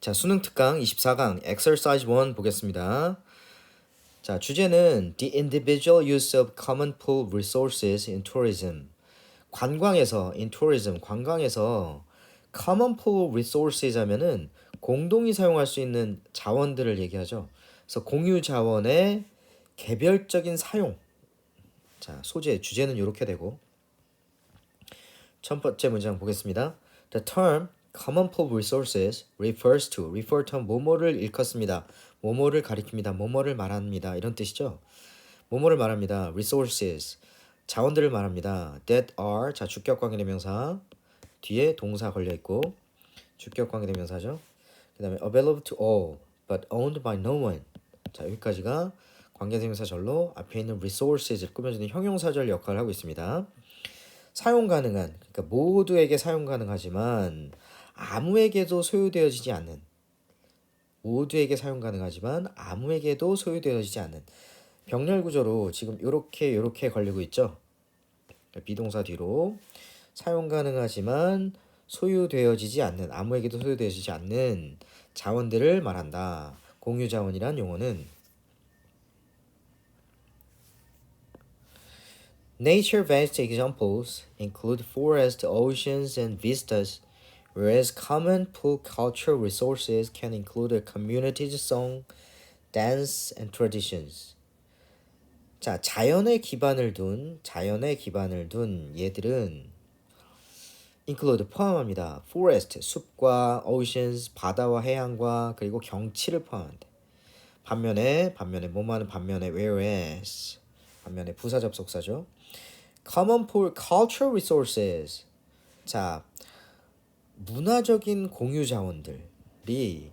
자, 수능 특강 24강 exercise 1 보겠습니다. 자, 주제는 the individual use of common pool resources in tourism. 관광에서 in tourism 관광에서 common pool resources 하면은 공동이 사용할 수 있는 자원들을 얘기하죠. 그래서 공유 자원의 개별적인 사용. 자, 소재 주제는 이렇게 되고 첫 번째 문장 보겠습니다. The term common pool resources refers to refer to 뭐뭐를 일컫습니다. 뭐뭐를 가리킵니다. 뭐뭐를 말합니다. 이런 뜻이죠. 뭐뭐를 말합니다. resources 자원들을 말합니다. that are 자 주격 관계 대명사 뒤에 동사 걸려 있고 주격 관계 대명사죠. 그다음에 available to all but owned by no one. 자 여기까지가 관계 대명사 절로 앞에 있는 resources를 꾸며주는 형용사절 역할을 하고 있습니다. 사용 가능한 그러니까 모두에게 사용 가능하지만 아무에게도 소유되어지지 않는 모두에게 사용 가능하지만 아무에게도 소유되어지지 않는 병렬 구조로 지금 요렇게 요렇게 걸리고 있죠. 비동사 뒤로 사용 가능하지만 소유되어지지 않는 아무에게도 소유되어지지 않는 자원들을 말한다. 공유 자원이란 용어는 Nature-based examples include forest, oceans, and vistas, whereas common pool cultural resources can include a community's song, dance, and traditions. 자, 자연에 기반을 둔 자연에 기반을 둔 얘들은 include 포함합니다. forest 숲과 oceans 바다와 해양과 그리고 경치를 포함한다. 반면에 반면에 뭐뭐하는 반면에 whereas 반면에 부사 접속사죠. common pool cultural resources 자 문화적인 공유 자원들이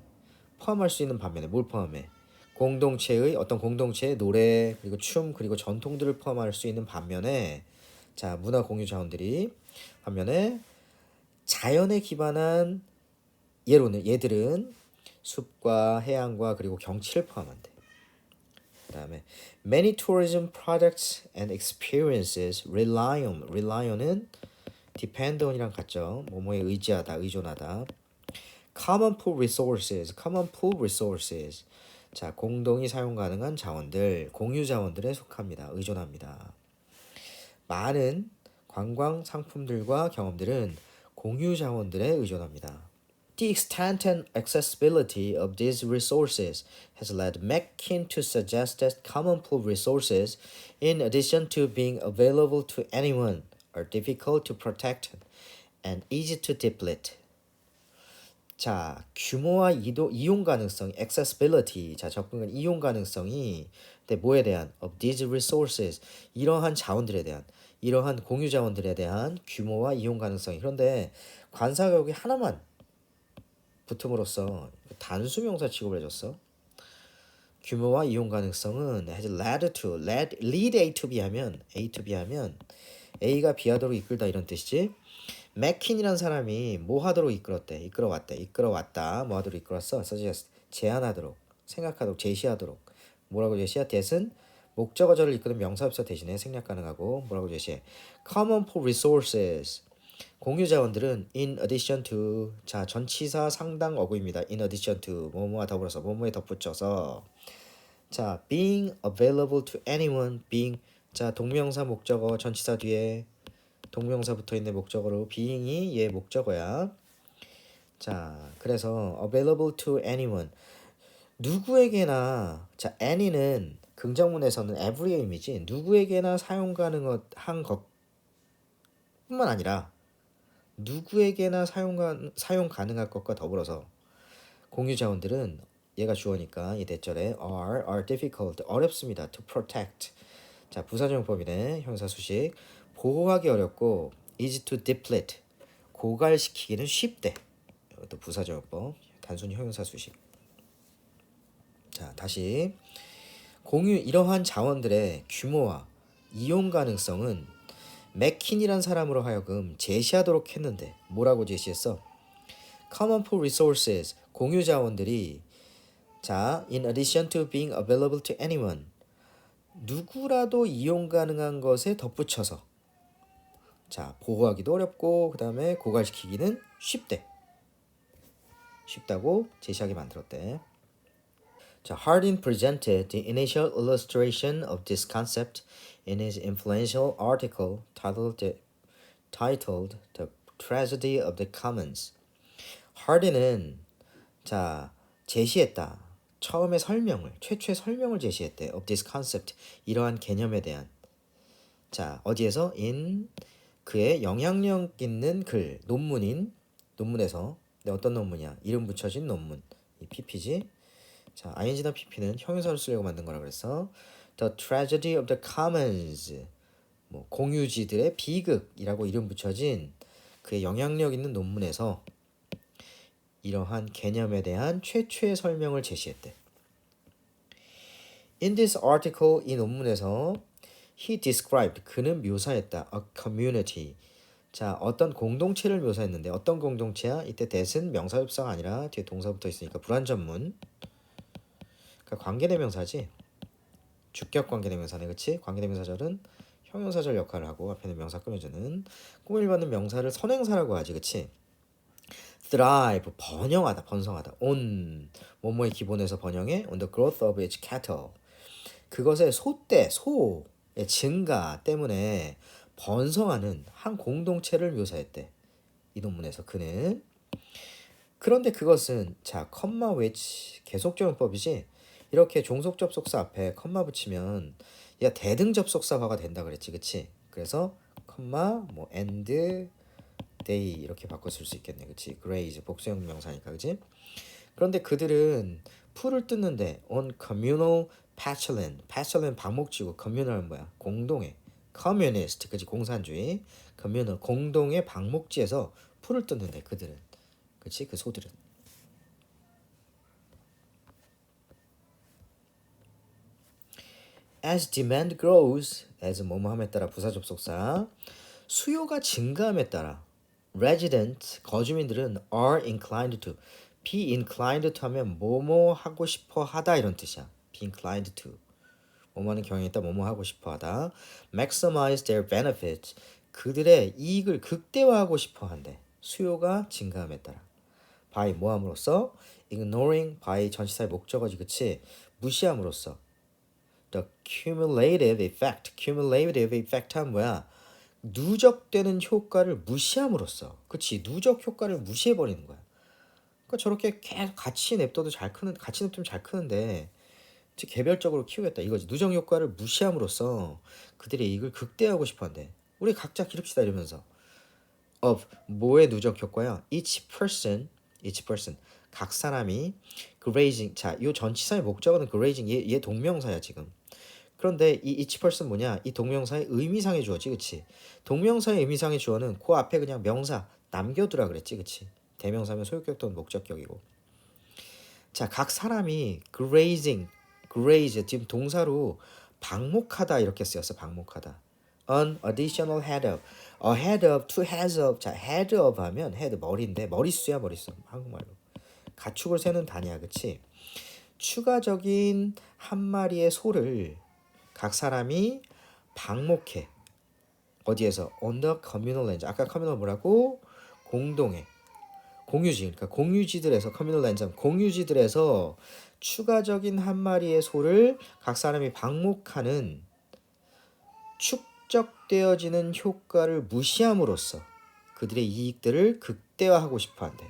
포함할 수 있는 반면에 뭘 포함해? 공동체의 어떤 공동체의 노래 그리고 춤 그리고 전통들을 포함할 수 있는 반면에 자 문화 공유 자원들이 반면에 자연에 기반한 예로는 얘들은 숲과 해양과 그리고 경치를 포함한대. 그다음에 many tourism products and experiences rely on rely on은 depend on이랑 같죠. 뭐뭐에 의지하다, 의존하다. common pool resources, common pool resources. 자, 공동이 사용 가능한 자원들, 공유 자원들에 속합니다. 의존합니다. 많은 관광 상품들과 경험들은 공유 자원들에 의존합니다. The extent and accessibility of these resources has led Mackin to suggest that common pool resources, in addition to being available to anyone, are difficult to protect and easy to deplete. 자, 규모와 이도, 이용 가능성, accessibility, 자, 접근 이용 가능성이 근데 뭐에 대한 of these resources 이러한 자원들에 대한 이러한 공유 자원들에 대한 규모와 이용 가능성이 그런데 여기 하나만 붙음으로써 단수 명사 취급을 해줬어. 규모와 이용 가능성은 has led to lead, lead A to B 하면 A to B 하면 A가 B 하도록 이끌다 이런 뜻이지. 맥킨이란 사람이 뭐 하도록 이끌었대? 이끌어왔대. 이끌어왔다. 뭐 하도록 이끌었어? suggest 제안하도록, 생각하도록, 제시하도록. 뭐라고 제시야? 대신 목적어절을 이끄는 명사합사 대신에 생략 가능하고 뭐라고 제시해? common for resources. 공유 자원들은 in addition to 자 전치사 상당 어구입니다. in addition to 뭐뭐와 더불어서 뭐뭐에 덧붙여서 자 being available to anyone being 자 동명사 목적어 전치사 뒤에 동명사 붙어 있는 목적어로 being이 얘 목적어야. 자 그래서 available to anyone. 누구에게나 자 any는 긍정문에서는 every의 의미지. 누구에게나 사용 가능한 것뿐만 아니라 누구에게나 사용, 가, 사용 가능할 것과 더불어서 공유 자원들은 얘가 주어니까 이 대절에 are are difficult 어렵습니다. to protect 자 부사정법이네. 형사 수식. 보호하기 어렵고 easy to deplete 고갈시키기는 쉽대. 이것도 부사정법. 단순히 형용사 수식. 자 다시. 공유 이러한 자원들의 규모와 이용 가능성은 맥킨이란 사람으로 하여금 제시하도록 했는데 뭐라고 제시했어? Common pool resources 공유 자원들이 자 in addition to being available to anyone 누구라도 이용 가능한 것에 덧붙여서 자 보호하기도 어렵고 그 다음에 고갈시키기는 쉽대. 쉽다고 제시하게 만들었대. 자, Hardin presented the initial illustration of this concept in his influential article titled The, titled the Tragedy of the Commons. Hardin은 자 제시했다. 처음에 설명을 최초의 설명을 제시했대. Of this concept. 이러한 개념에 대한. 자 어디에서? In 그의 영향력 있는 글 논문인 논문에서. 네, 어떤 논문이야? 이름 붙여진 논문. 이 PP지. 자 ing나 PP는 형용사를 쓰려고 만든 거라 그래서 The Tragedy of the Commons. 뭐 공유지들의 비극이라고 이름 붙여진 그의 영향력 있는 논문에서 이러한 개념에 대한 최초의 설명을 제시했대. In this article 이 논문에서 he described 그는 묘사했다. A community. 자 어떤 공동체를 묘사했는데 어떤 공동체야? 이때 that은 명사 협사가 아니라 뒤에 동사 붙어 있으니까 불완전문. 그러니까 관계대명사지. 주격 관계대명사네 그치? 관계대명사절은 형용사절 역할을 하고 앞에는 명사 꾸며주는 꾸밀 받는 명사를 선행사라고 하지 그치 thrive 번영하다 번성하다. On 뭐뭐의 기본에서 번영해? On the growth of its cattle. 그것의 소떼 소의 증가 때문에 번성하는 한 공동체를 묘사했대. 이 논문에서 그는. 그런데 그것은 자 컴마 which 계속적용 법이지? 이렇게 종속 접속사 앞에 컴마 붙이면 얘가 대등 접속사화가 된다 그랬지 그치? 그래서 컴마 뭐 and day 이렇게 쓸수 있겠네. 그치? Graze 복수형 명사니까 그치? 그런데 그들은 풀을 뜯는데 on communal patchland patchland 방목지구 communal은 뭐야? 공동의. Communist. 그치? 공산주의. Communal. 공동의 방목지에서 풀을 뜯는데 그들은. 그치? 그 소들은. As demand grows as 뭐뭐함에 따라 부사 접속사 수요가 증가함에 따라 resident 거주민들은 are inclined to be inclined to 하면 뭐뭐 하고 싶어 하다 이런 뜻이야 be inclined to 뭐뭐하는 경향이 있다 뭐뭐 하고 싶어 하다 maximize their benefits 그들의 이익을 극대화하고 싶어 한대 수요가 증가함에 따라 by 뭐함으로써 ignoring by 전치사의 목적어지 그치 무시함으로써 the cumulative effect cumulative effect 하면 뭐야 누적되는 효과를 무시함으로써 그치 누적 효과를 무시해 버리는 거야. 그러니까 저렇게 계속 같이 냅둬도 잘 크는 같이 냅두면 잘 크는데 즉 개별적으로 키우겠다. 이거지. 누적 효과를 무시함으로써 그들의 이익을 극대화하고 싶어한대 우리 각자 기릅시다 이러면서. of 뭐의 누적 효과야? each person each person. 각 사람이 grazing 자요 전치사의 목적어는 grazing 얘, 얘 동명사야 지금 그런데 이 person 뭐냐? 이 동명사의 의미상의 주어지 그치? 동명사의 의미상의 주어는 그 앞에 그냥 명사 남겨두라 그랬지 그치? 대명사면 소유격 또는 목적격이고. 자 각 사람이 grazing graze 지금 동사로 방목하다 이렇게 쓰였어 방목하다. an additional head of a head of two heads of. 자 head of 하면 head 머리인데 머릿수야 머릿수. 한국말로. 가축을 세는 단위야 그치? 추가적인 한 마리의 소를 각 사람이 방목해. 어디에서? The communal land. 아까 communal 뭐라고? 공동의 공유지. 그러니까 공유지들에서 communal land. 공유지들에서 추가적인 한 마리의 소를 각 사람이 방목하는 축적되어지는 효과를 무시함으로써 그들의 이익들을 극대화하고 싶어 한대.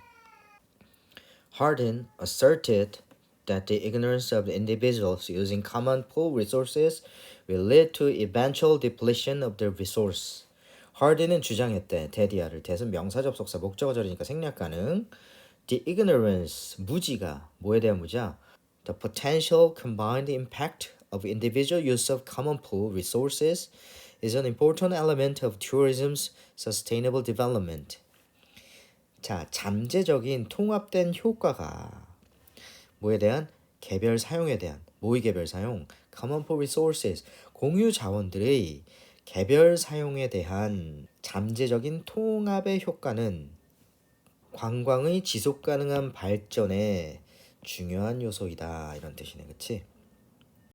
Hardin asserted that the ignorance of individuals using common pool resources will lead to eventual depletion of their resource. Hardin은 주장했대. 데디아를 대은 명사 접속사 목적어 절이니까 생략 가능. The ignorance 무지가 뭐에 대한 무지야? The potential combined impact of individual use of common pool resources is an important element of tourism's sustainable development. 자, 잠재적인 통합된 효과가 뭐에 대한? 개별 사용에 대한 모의 개별 사용, common pool resources 공유 자원들의 개별 사용에 대한 잠재적인 통합의 효과는 관광의 지속 가능한 발전에 중요한 요소이다. 이런 뜻이네, 그렇지?